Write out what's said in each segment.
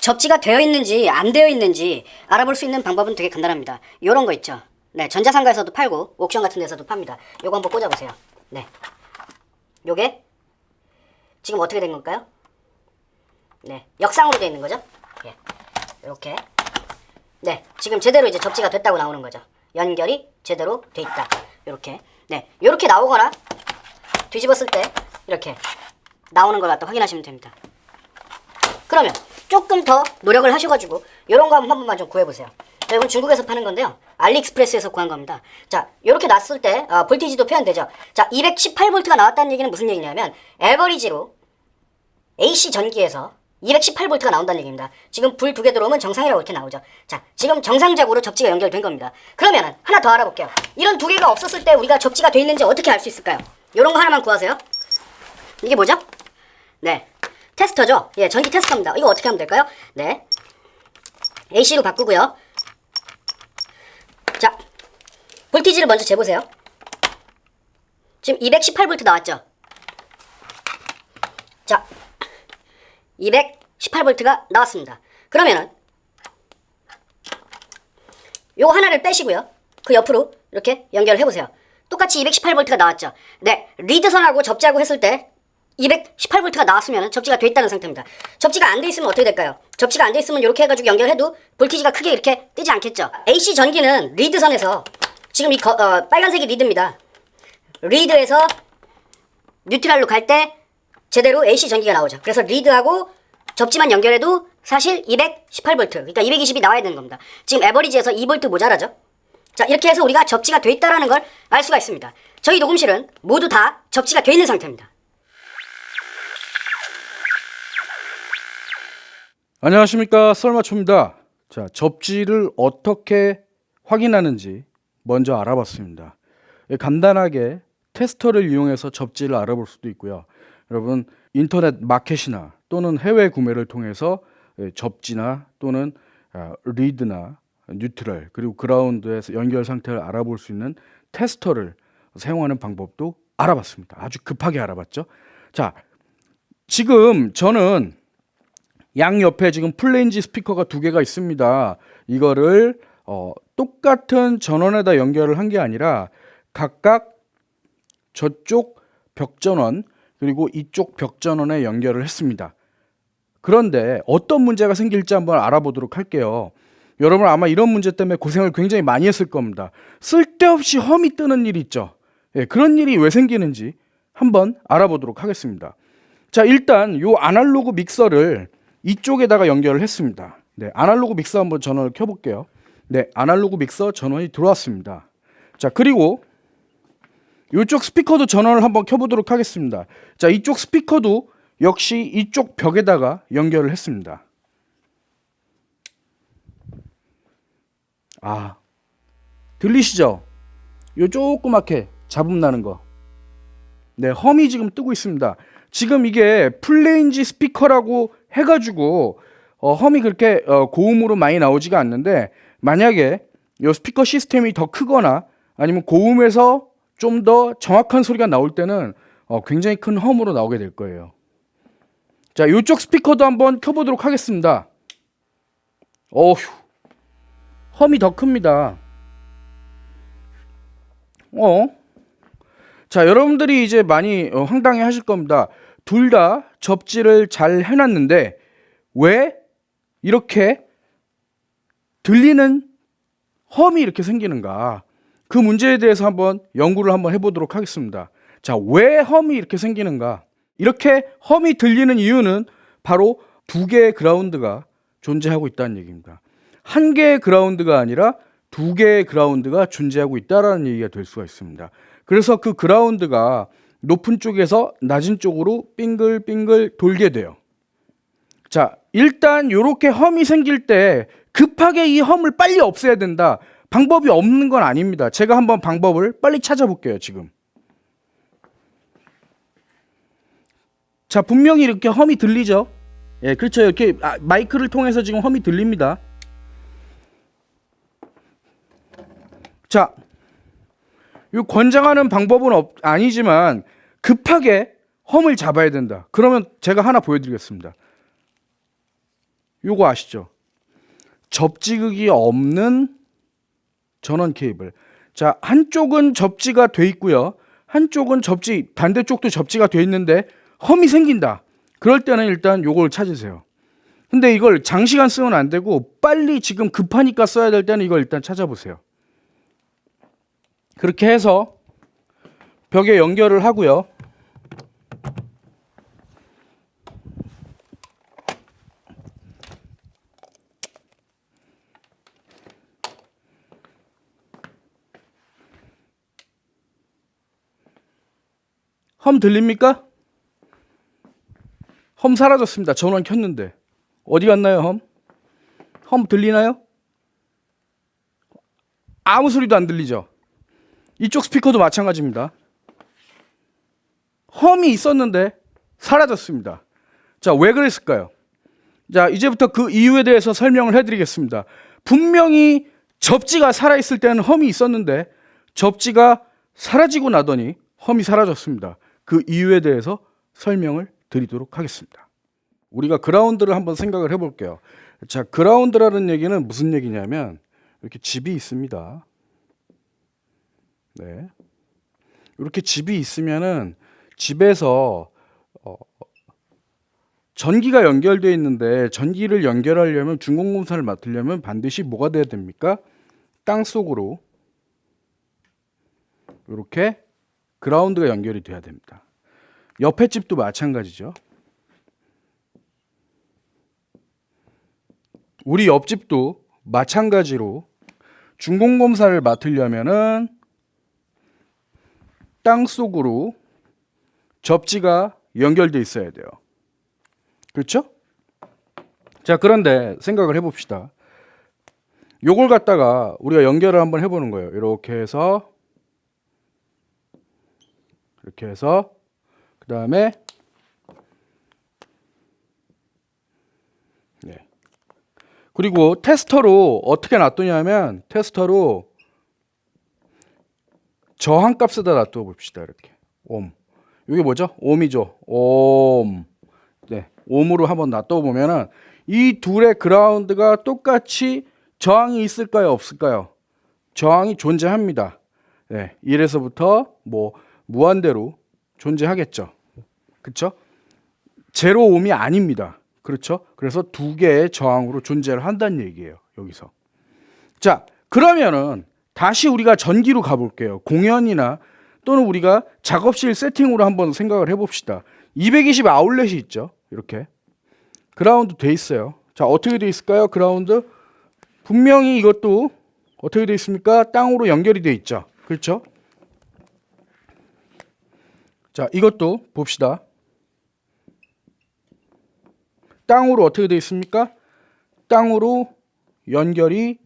접지가 되어 있는지 안 되어 있는지 알아볼 수 있는 방법은 되게 간단합니다. 요런 거 있죠. 네, 전자상가에서도 팔고 옥션 같은 데서도 팝니다. 요거 한번 꽂아 보세요. 네. 요게 지금 어떻게 된 걸까요? 네, 역상으로 되어 있는 거죠. 예. 이렇게. 네, 지금 제대로 이제 접지가 됐다고 나오는 거죠. 연결이 제대로 돼 있다. 이렇게. 네, 이렇게 나오거나 뒤집었을 때 이렇게 나오는 걸 갖다 확인하시면 됩니다. 그러면 조금 더 노력을 하셔가지고 이런 거 한 번만 좀 구해보세요. 자, 이건 중국에서 파는 건데요. 알리익스프레스에서 구한 겁니다. 자, 이렇게 놨을 때 어, 볼티지도 표현되죠. 자, 218V가 나왔다는 얘기는 무슨 얘기냐면 에버리지로 AC 전기에서 218V가 나온다는 얘기입니다. 지금 불 두 개 들어오면 정상이라고 이렇게 나오죠. 자, 지금 정상적으로 접지가 연결된 겁니다. 그러면 하나 더 알아볼게요. 이런 두 개가 없었을 때 우리가 접지가 돼 있는지 어떻게 알 수 있을까요? 이런 거 하나만 구하세요. 이게 뭐죠? 네. 테스터죠? 예, 전기 테스터입니다. 이거 어떻게 하면 될까요? 네. AC로 바꾸고요. 자, 볼티지를 먼저 재보세요. 지금 218V 나왔죠? 자, 218V가 나왔습니다. 그러면은 요거 하나를 빼시고요. 그 옆으로 이렇게 연결해 보세요. 똑같이 218V가 나왔죠. 네, 리드선하고 접지하고 했을 때 218V가 나왔으면 접지가 돼 있다는 상태입니다. 접지가 안 돼 있으면 어떻게 될까요? 접지가 안 돼 있으면 이렇게 해가지고 연결해도 볼티지가 크게 이렇게 뜨지 않겠죠. AC 전기는 리드선에서 지금 이 거- 어, 빨간색이 리드입니다. 리드에서 뉴트럴로 갈 때 제대로 AC 전기가 나오죠. 그래서 리드하고 접지만 연결해도 사실 218V, 그러니까 220이 나와야 되는 겁니다. 지금 에버리지에서 2V 모자라죠. 자, 이렇게 해서 우리가 접지가 돼 있다라는 걸 알 수가 있습니다. 저희 녹음실은 모두 다 접지가 돼 있는 상태입니다. 안녕하십니까 썰마초입니다. 자 접지를 어떻게 확인하는지 먼저 알아봤습니다. 예, 간단하게 테스터를 이용해서 접지를 알아볼 수도 있고요. 여러분 인터넷 마켓이나 또는 해외 구매를 통해서 예, 접지나 또는 아, 리드나 뉴트럴 그리고 그라운드에서 연결 상태를 알아볼 수 있는 테스터를 사용하는 방법도 알아봤습니다. 아주 급하게 알아봤죠. 자 지금 저는 양 옆에 지금 플레인지 스피커가 두 개가 있습니다. 이거를 어, 똑같은 전원에다 연결을 한 게 아니라 각각 저쪽 벽 전원 그리고 이쪽 벽 전원에 연결을 했습니다. 그런데 어떤 문제가 생길지 한번 알아보도록 할게요. 여러분 아마 이런 문제 때문에 고생을 굉장히 많이 했을 겁니다. 쓸데없이 험이 뜨는 일이 있죠. 예, 그런 일이 왜 생기는지 한번 알아보도록 하겠습니다. 자, 일단 요 아날로그 믹서를 이쪽에다가 연결을 했습니다. 네, 아날로그 믹서 한번 전원을 켜볼게요. 네, 아날로그 믹서 전원이 들어왔습니다. 자, 그리고 이쪽 스피커도 전원을 한번 켜보도록 하겠습니다. 자, 이쪽 스피커도 역시 이쪽 벽에다가 연결을 했습니다. 아, 들리시죠? 요 조그맣게 잡음 나는 거. 네, 험이 지금 뜨고 있습니다. 지금 이게 플레인지 스피커라고 해가지고 어, 험이 그렇게 어, 고음으로 많이 나오지가 않는데 만약에 이 스피커 시스템이 더 크거나 아니면 고음에서 좀 더 정확한 소리가 나올 때는 어, 굉장히 큰 험으로 나오게 될 거예요. 자, 이쪽 스피커도 한번 켜보도록 하겠습니다. 어휴, 험이 더 큽니다. 어? 자, 여러분들이 이제 많이 어, 황당해 하실 겁니다. 둘 다 접지를 잘 해놨는데 왜 이렇게 들리는 험이 이렇게 생기는가? 그 문제에 대해서 한번 연구를 한번 해보도록 하겠습니다. 자, 왜 험이 이렇게 생기는가? 이렇게 험이 들리는 이유는 바로 두 개의 그라운드가 존재하고 있다는 얘기입니다. 한 개의 그라운드가 아니라 두 개의 그라운드가 존재하고 있다라는 얘기가 될 수가 있습니다. 그래서 그 그라운드가 높은 쪽에서 낮은 쪽으로 빙글빙글 돌게 돼요. 자, 일단 이렇게 험이 생길 때 급하게 이 험을 빨리 없애야 된다. 방법이 없는 건 아닙니다. 제가 한번 방법을 빨리 찾아볼게요, 지금. 자, 분명히 이렇게 험이 들리죠? 예, 그렇죠. 이렇게 아, 마이크를 통해서 지금 험이 들립니다. 자, 이 권장하는 방법은 없, 아니지만 급하게 험을 잡아야 된다. 그러면 제가 하나 보여드리겠습니다. 요거 아시죠? 접지극이 없는 전원 케이블. 자, 한쪽은 접지가 돼 있고요. 한쪽은 접지, 반대쪽도 접지가 돼 있는데 험이 생긴다. 그럴 때는 일단 요걸 찾으세요. 근데 이걸 장시간 쓰면 안 되고 빨리 지금 급하니까 써야 될 때는 이걸 일단 찾아보세요. 그렇게 해서 벽에 연결을 하고요. 험 들립니까? 험 사라졌습니다. 전원 켰는데. 어디 갔나요, 험? 험 들리나요? 아무 소리도 안 들리죠? 이쪽 스피커도 마찬가지입니다. 험이 있었는데 사라졌습니다. 자, 왜 그랬을까요? 자, 이제부터 그 이유에 대해서 설명을 해드리겠습니다. 분명히 접지가 살아있을 때는 험이 있었는데 접지가 사라지고 나더니 험이 사라졌습니다. 그 이유에 대해서 설명을 드리도록 하겠습니다. 우리가 그라운드를 한번 생각을 해볼게요. 자, 그라운드라는 얘기는 무슨 얘기냐면 이렇게 집이 있습니다. 네. 이렇게 집이 있으면은 집에서 어, 전기가 연결되어 있는데 전기를 연결하려면 중공검사를 맡으려면 반드시 뭐가 돼야 됩니까? 땅 속으로 이렇게 그라운드가 연결이 돼야 됩니다. 옆에 집도 마찬가지죠. 우리 옆집도 마찬가지로 중공검사를 맡으려면은 땅 속으로 접지가 연결돼 있어야 돼요. 그렇죠? 자, 그런데 생각을 해 봅시다. 요걸 갖다가 우리가 연결을 한번 해 보는 거예요. 이렇게 해서 이렇게 해서 그 다음에 네. 그리고 테스터로 어떻게 놔두냐면 테스터로 저항값에다 놔두어 봅시다. 이렇게 옴. 이게 뭐죠? 옴이죠. 옴. 네, 옴으로 한번 놔둬 보면은 이 둘의 그라운드가 똑같이 저항이 있을까요, 없을까요? 저항이 존재합니다. 네, 이래서부터 뭐 무한대로 존재하겠죠. 그렇죠? 제로 옴이 아닙니다. 그렇죠? 그래서 두 개의 저항으로 존재를 한다는 얘기예요. 여기서. 자, 그러면은 다시 우리가 전기로 가볼게요. 공연이나 또는 우리가 작업실 세팅으로 한번 생각을 해봅시다. 220 아울렛이 있죠. 이렇게 그라운드 돼 있어요. 자 어떻게 돼 있을까요? 그라운드 분명히 이것도 어떻게 돼 있습니까? 땅으로 연결이 돼 있죠. 그렇죠? 자 이것도 봅시다. 땅으로 어떻게 돼 있습니까? 땅으로 연결이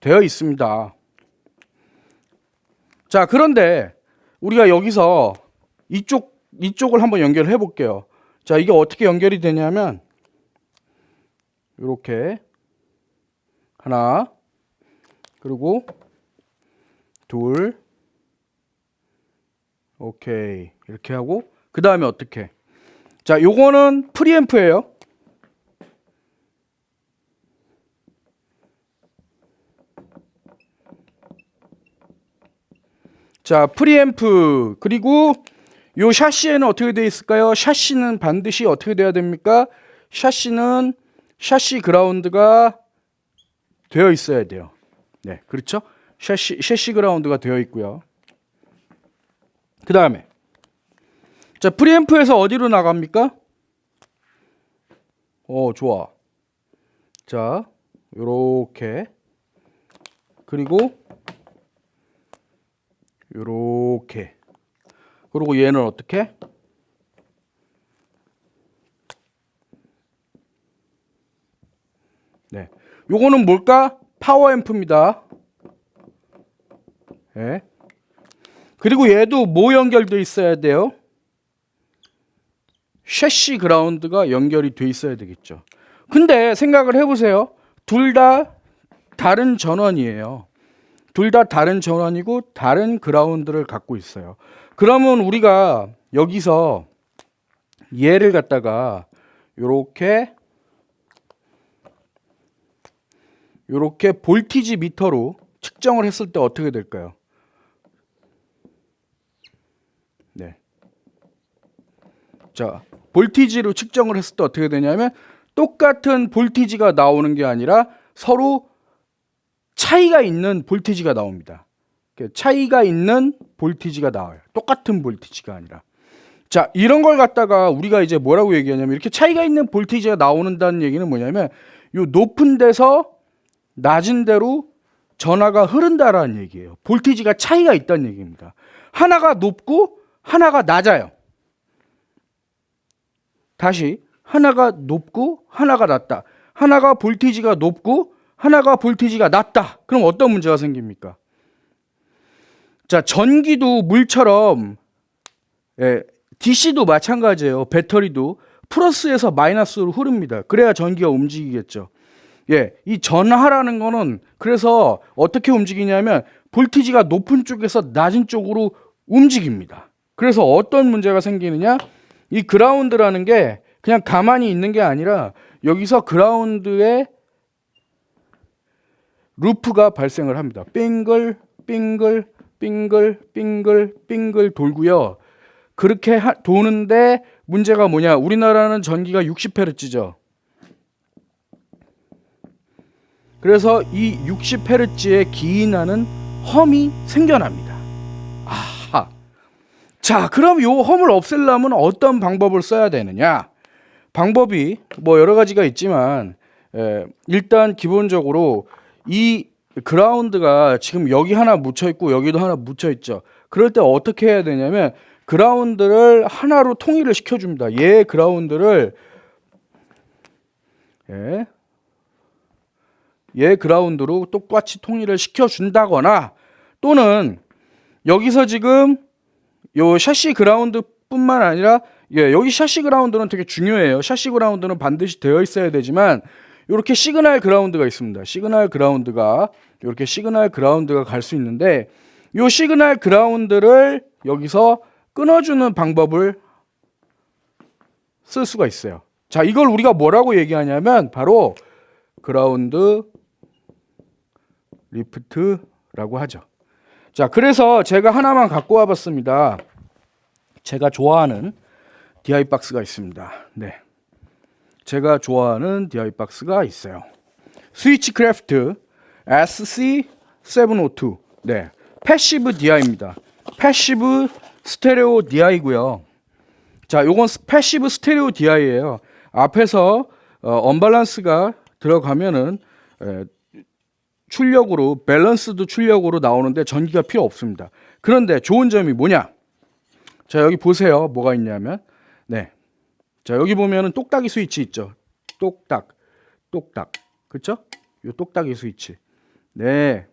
되어 있습니다. 자, 그런데 우리가 여기서 이쪽 이쪽을 한번 연결해 볼게요. 자, 이게 어떻게 연결이 되냐면 이렇게 하나 그리고 둘 오케이. 이렇게 하고 그 다음에 어떻게? 자, 요거는 프리앰프예요. 자, 프리앰프 그리고 요 샤시에는 어떻게 되어 있을까요? 샤시는 반드시 어떻게 돼야 됩니까? 샤시는 샤시 그라운드가 되어 있어야 돼요. 네, 그렇죠? 샤시 샤시 그라운드가 되어 있고요. 그 다음에 자 프리앰프에서 어디로 나갑니까? 어 좋아. 자 요렇게 그리고 요렇게 그리고 얘는 어떻게? 네. 요거는 뭘까? 파워 앰프입니다. 예. 그리고 얘도 뭐 연결돼 있어야 돼요? 셰시 그라운드가 연결이 돼 있어야 되겠죠. 근데 생각을 해보세요. 둘 다 다른 전원이에요. 둘 다 다른 전원이고 다른 그라운드를 갖고 있어요. 그러면 우리가 여기서 얘를 갖다가 이렇게 이렇게 볼티지 미터로 측정을 했을 때 어떻게 될까요? 네. 자, 볼티지로 측정을 했을 때 어떻게 되냐면 똑같은 볼티지가 나오는 게 아니라 서로 차이가 있는 볼티지가 나옵니다. 차이가 있는 볼티지가 나와요. 똑같은 볼티지가 아니라. 자, 이런 걸 갖다가 우리가 이제 뭐라고 얘기하냐면 이렇게 차이가 있는 볼티지가 나오는다는 얘기는 뭐냐면 요 높은 데서 낮은 데로 전화가 흐른다라는 얘기예요. 볼티지가 차이가 있다는 얘기입니다. 하나가 높고 하나가 낮아요. 다시 하나가 높고 하나가 낮다. 하나가 볼티지가 높고 하나가 볼티지가 낮다. 그럼 어떤 문제가 생깁니까? 자, 전기도 물처럼 예, DC도 마찬가지예요. 배터리도 플러스에서 마이너스로 흐릅니다. 그래야 전기가 움직이겠죠. 예, 이 전하라는 거는 그래서 어떻게 움직이냐면 볼티지가 높은 쪽에서 낮은 쪽으로 움직입니다. 그래서 어떤 문제가 생기느냐? 이 그라운드라는 게 그냥 가만히 있는 게 아니라 여기서 그라운드에 루프가 발생을 합니다. 빙글 빙글 빙글 빙글 빙글 돌고요. 그렇게 하- 도는데 문제가 뭐냐? 우리나라는 전기가 60헤르츠죠. 그래서 이 60헤르츠에 기인하는 험이 생겨납니다. 아하. 자, 그럼 요 험을 없애려면 어떤 방법을 써야 되느냐? 방법이 뭐 여러 가지가 있지만 에, 일단 기본적으로 이 그라운드가 지금 여기 하나 묻혀 있고 여기도 하나 묻혀 있죠. 그럴 때 어떻게 해야 되냐면 그라운드를 하나로 통일을 시켜 줍니다. 얘 그라운드를 예, 얘 그라운드로 똑같이 통일을 시켜 준다거나 또는 여기서 지금 요 샤시 그라운드뿐만 아니라 예, 여기 샤시 그라운드는 되게 중요해요. 샤시 그라운드는 반드시 되어 있어야 되지만 이렇게 시그널 그라운드가 있습니다. 시그널 그라운드가 이렇게 시그널 그라운드가 갈 수 있는데 요 시그널 그라운드를 여기서 끊어주는 방법을 쓸 수가 있어요. 자, 이걸 우리가 뭐라고 얘기하냐면 바로 그라운드 리프트라고 하죠. 자, 그래서 제가 하나만 갖고 와봤습니다. 제가 좋아하는 DI 박스가 있습니다. 네. 제가 좋아하는 DI 박스가 있어요. 스위치 크래프트 SC702. 네. 패시브 DI입니다. 패시브 스테레오 DI고요. 자, 요건 스- 패시브 스테레오 DI예요. 앞에서 어, 언밸런스가 들어가면은 에, 출력으로 밸런스도 출력으로 나오는데 전기가 필요 없습니다. 그런데 좋은 점이 뭐냐? 자, 여기 보세요. 뭐가 있냐면 네. 자, 여기 보면은 똑딱이 스위치 있죠. 똑딱. 똑딱. 그렇죠? 요 똑딱이 스위치. 네.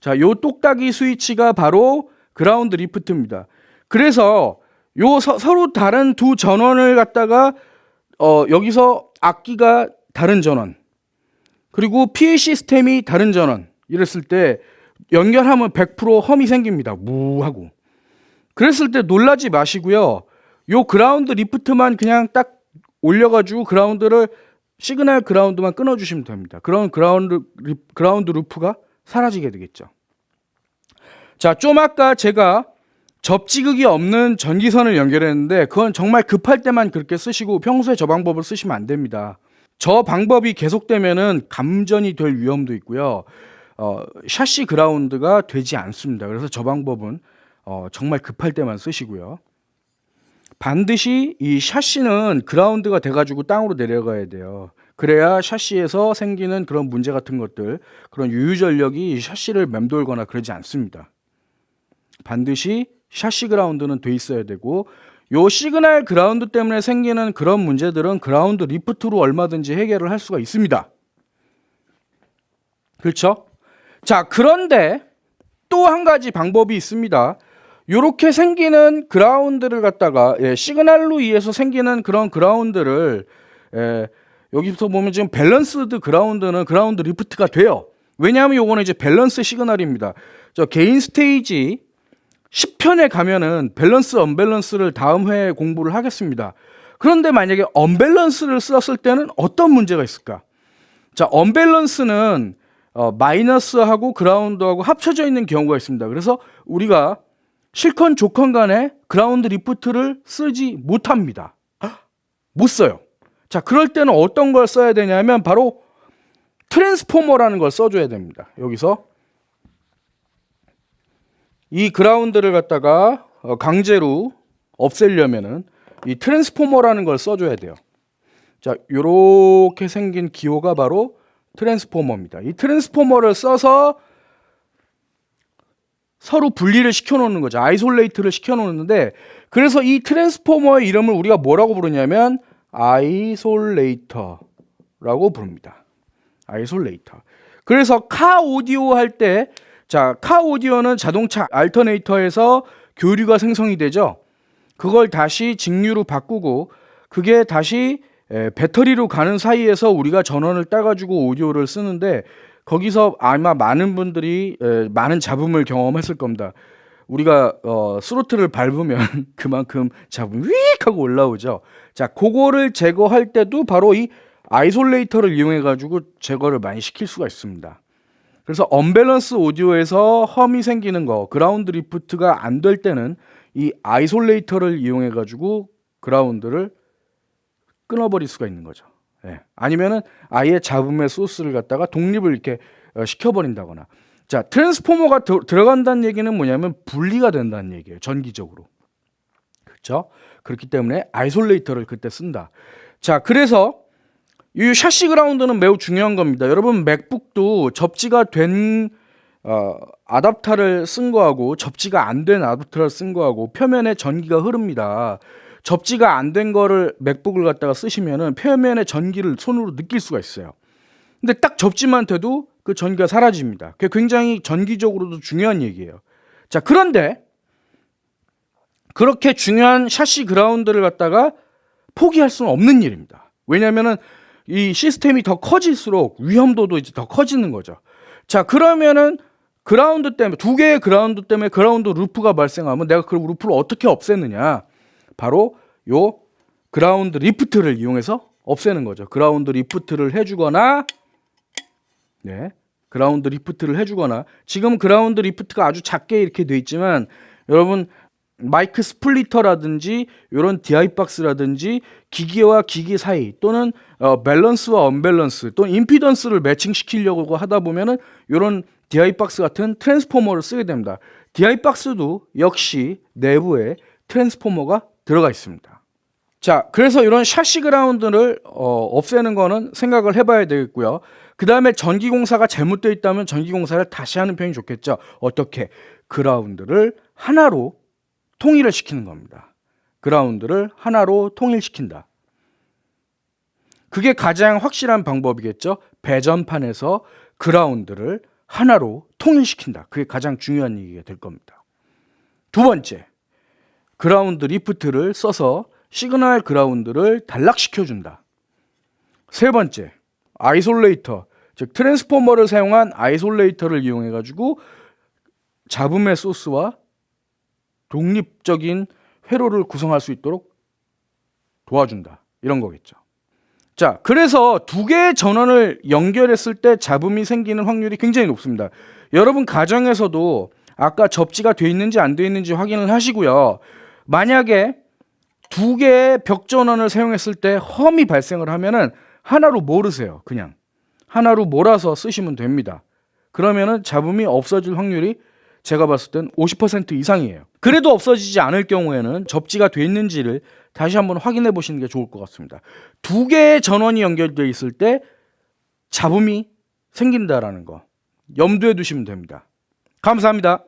자, 요 똑딱이 스위치가 바로 그라운드 리프트입니다. 그래서 요 서, 로 다른 두 전원을 갖다가 어, 여기서 악기가 다른 전원 그리고 PA 시스템이 다른 전원 이랬을 때 연결하면 100% 험이 생깁니다. 무 하고. 그랬을 때 놀라지 마시고요. 요 그라운드 리프트만 그냥 딱 올려가지고 그라운드를 시그널 그라운드만 끊어주시면 됩니다. 그런 그라운드 리- 그라운드 루프가 사라지게 되겠죠. 자, 좀 아까 제가 접지극이 없는 전기선을 연결했는데 그건 정말 급할 때만 그렇게 쓰시고 평소에 저 방법을 쓰시면 안 됩니다. 저 방법이 계속되면은 감전이 될 위험도 있고요. 어, 샤시 그라운드가 되지 않습니다. 그래서 저 방법은 어, 정말 급할 때만 쓰시고요. 반드시 이 샤시는 그라운드가 돼가지고 땅으로 내려가야 돼요. 그래야 샤시에서 생기는 그런 문제 같은 것들, 그런 유유 전력이 이 샤시를 맴돌거나 그러지 않습니다. 반드시 샤시 그라운드는 돼 있어야 되고 요 시그널 그라운드 때문에 생기는 그런 문제들은 그라운드 리프트로 얼마든지 해결을 할 수가 있습니다. 그렇죠? 자, 그런데 또 한 가지 방법이 있습니다. 요렇게 생기는 그라운드를 갖다가 예, 시그널로 의해서 생기는 그런 그라운드를 예, 여기부터 보면 지금 밸런스드 그라운드는 그라운드 리프트가 돼요. 왜냐하면 요거는 이제 밸런스 시그널입니다. 저 개인 스테이지 10편에 가면은 밸런스 언밸런스를 다음 회에 공부를 하겠습니다. 그런데 만약에 언밸런스를 썼을 때는 어떤 문제가 있을까? 자, 언밸런스는 어, 마이너스하고 그라운드하고 합쳐져 있는 경우가 있습니다. 그래서 우리가 실컨 조컨 간에 그라운드 리프트를 쓰지 못합니다. 못 써요. 자, 그럴 때는 어떤 걸 써야 되냐면 바로 트랜스포머라는 걸 써줘야 됩니다. 여기서 이 그라운드를 갖다가 어, 강제로 없애려면은 이 트랜스포머라는 걸 써줘야 돼요. 자, 요렇게 생긴 기호가 바로 트랜스포머입니다. 이 트랜스포머를 써서 서로 분리를 시켜 놓는 거죠. 아이솔레이트를 시켜 놓는데 그래서 이 트랜스포머의 이름을 우리가 뭐라고 부르냐면 아이솔레이터라고 부릅니다. 아이솔레이터. 그래서 카 오디오 할 때 자, 카 오디오는 자동차 알터네이터에서 교류가 생성이 되죠. 그걸 다시 직류로 바꾸고 그게 다시 에, 배터리로 가는 사이에서 우리가 전원을 따가지고 오디오를 쓰는데 거기서 아마 많은 분들이 에, 많은 잡음을 경험했을 겁니다. 우리가 어, 스로틀을 밟으면 그만큼 잡음이 휙 하고 올라오죠. 자, 그거를 제거할 때도 바로 이 아이솔레이터를 이용해 가지고 제거를 많이 시킬 수가 있습니다. 그래서 언밸런스 오디오에서 험이 생기는 거, 그라운드 리프트가 안 될 때는 이 아이솔레이터를 이용해 가지고 그라운드를 끊어버릴 수가 있는 거죠. 예. 아니면은 아예 잡음의 소스를 갖다가 독립을 이렇게 어, 시켜버린다거나. 자, 트랜스포머가 들- 들어간다는 얘기는 뭐냐면 분리가 된다는 얘기예요. 전기적으로. 그렇죠? 그렇기 때문에 아이솔레이터를 그때 쓴다. 자, 그래서 이 샤시 그라운드는 매우 중요한 겁니다. 여러분 맥북도 접지가 된 어, 아답터를 쓴 거하고 접지가 안 된 아답터를 쓴 거하고 표면에 전기가 흐릅니다. 접지가 안 된 거를 맥북을 갖다가 쓰시면은 표면에 전기를 손으로 느낄 수가 있어요. 근데 딱 접지만 돼도 그 전기가 사라집니다. 그게 굉장히 전기적으로도 중요한 얘기예요. 자, 그런데 그렇게 중요한 샤시 그라운드를 갖다가 포기할 수는 없는 일입니다. 왜냐면은 이 시스템이 더 커질수록 위험도도 이제 더 커지는 거죠. 자, 그러면은 그라운드 때문에 두 개의 그라운드 때문에 그라운드 루프가 발생하면 내가 그 루프를 어떻게 없애느냐? 바로 요 그라운드 리프트를 이용해서 없애는 거죠. 그라운드 리프트를 해주거나 네, 그라운드 리프트를 해주거나 지금 그라운드 리프트가 아주 작게 이렇게 돼 있지만 여러분 마이크 스플리터라든지 이런 DI 박스라든지 기기와 기기 사이 또는 어, 밸런스와 언밸런스 또는 임피던스를 매칭시키려고 하다 보면은 이런 DI 박스 같은 트랜스포머를 쓰게 됩니다. DI 박스도 역시 내부에 트랜스포머가 들어가 있습니다. 자, 그래서 이런 샤시 그라운드를 어, 없애는 거는 생각을 해봐야 되겠고요. 그 다음에 전기공사가 잘못되어 있다면 전기공사를 다시 하는 편이 좋겠죠. 어떻게? 그라운드를 하나로 통일을 시키는 겁니다. 그라운드를 하나로 통일시킨다. 그게 가장 확실한 방법이겠죠. 배전판에서 그라운드를 하나로 통일시킨다. 그게 가장 중요한 얘기가 될 겁니다. 두 번째, 그라운드 리프트를 써서 시그널 그라운드를 단락시켜 준다. 세 번째, 아이솔레이터, 즉 트랜스포머를 사용한 아이솔레이터를 이용해 가지고 잡음의 소스와 독립적인 회로를 구성할 수 있도록 도와준다. 이런 거겠죠. 자, 그래서 두 개의 전원을 연결했을 때 잡음이 생기는 확률이 굉장히 높습니다. 여러분 가정에서도 아까 접지가 돼 있는지 안 돼 있는지 확인을 하시고요. 만약에 두 개의 벽 전원을 사용했을 때 험이 발생을 하면은 하나로 모르세요. 그냥 하나로 몰아서 쓰시면 됩니다. 그러면은 잡음이 없어질 확률이 제가 봤을 땐 50% 이상이에요. 그래도 없어지지 않을 경우에는 접지가 돼 있는지를 다시 한번 확인해 보시는 게 좋을 것 같습니다. 두 개의 전원이 연결되어 있을 때 잡음이 생긴다라는 거 염두에 두시면 됩니다. 감사합니다.